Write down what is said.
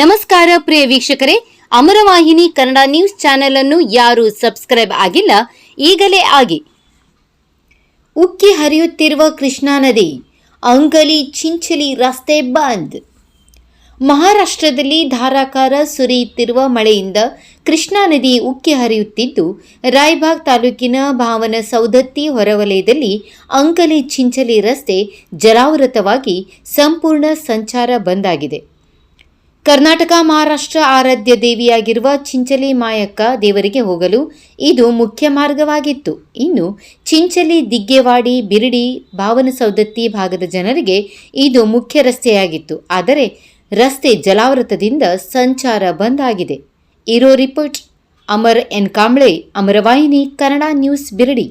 ನಮಸ್ಕಾರ ಪ್ರಿಯ ವೀಕ್ಷಕರೇ, ಅಮರವಾಹಿನಿ Kannada news channel ಅನ್ನು ಯಾರು ಸಬ್ಸ್ಕ್ರೈಬ್ ಆಗಿಲ್ಲ, ಈಗಲೇ ಆಗಿ. ಉಕ್ಕಿ ಹರಿಯುತ್ತಿರುವ ಕೃಷ್ಣಾ ನದಿ, ಅಂಗಲಿ ಚಿಂಚಲಿ ರಸ್ತೆ ಬಂದ್. ಮಹಾರಾಷ್ಟ್ರದಲ್ಲಿ ಧಾರಾಕಾರ ಸುರಿಯುತ್ತಿರುವ ಮಳೆಯಿಂದ ಕೃಷ್ಣಾ ನದಿ ಉಕ್ಕಿ ಹರಿಯುತ್ತಿದ್ದು ರಾಯಬಾಗ್ ತಾಲೂಕಿನ ಭಾವನ ಸೌದತ್ತಿ ಹೊರವಲಯದಲ್ಲಿ ಅಂಕಲಿ ಚಿಂಚಲಿ ರಸ್ತೆ ಜಲಾವೃತವಾಗಿ ಸಂಪೂರ್ಣ ಸಂಚಾರ ಬಂದ್ ಆಗಿದೆ. ಕರ್ನಾಟಕ ಮಹಾರಾಷ್ಟ್ರ ಆರಾಧ್ಯ ದೇವಿಯಾಗಿರುವ ಚಿಂಚಲಿ ಮಾಯಕ್ಕ ದೇವರಿಗೆ ಹೋಗಲು ಇದು ಮುಖ್ಯ ಮಾರ್ಗವಾಗಿತ್ತು. ಇನ್ನು ಚಿಂಚಲಿ, ದಿಗ್ಗೆವಾಡಿ, ಬಿರಡಿ, ಭಾವನಸೌದತ್ತಿ ಭಾಗದ ಜನರಿಗೆ ಇದು ಮುಖ್ಯ ರಸ್ತೆಯಾಗಿತ್ತು. ಆದರೆ ರಸ್ತೆ ಜಲಾವೃತದಿಂದ ಸಂಚಾರ ಬಂದ್ ಆಗಿದೆ. ಇರೋ report, Amar N Kamble Amaravahini Kannada news, Biradi.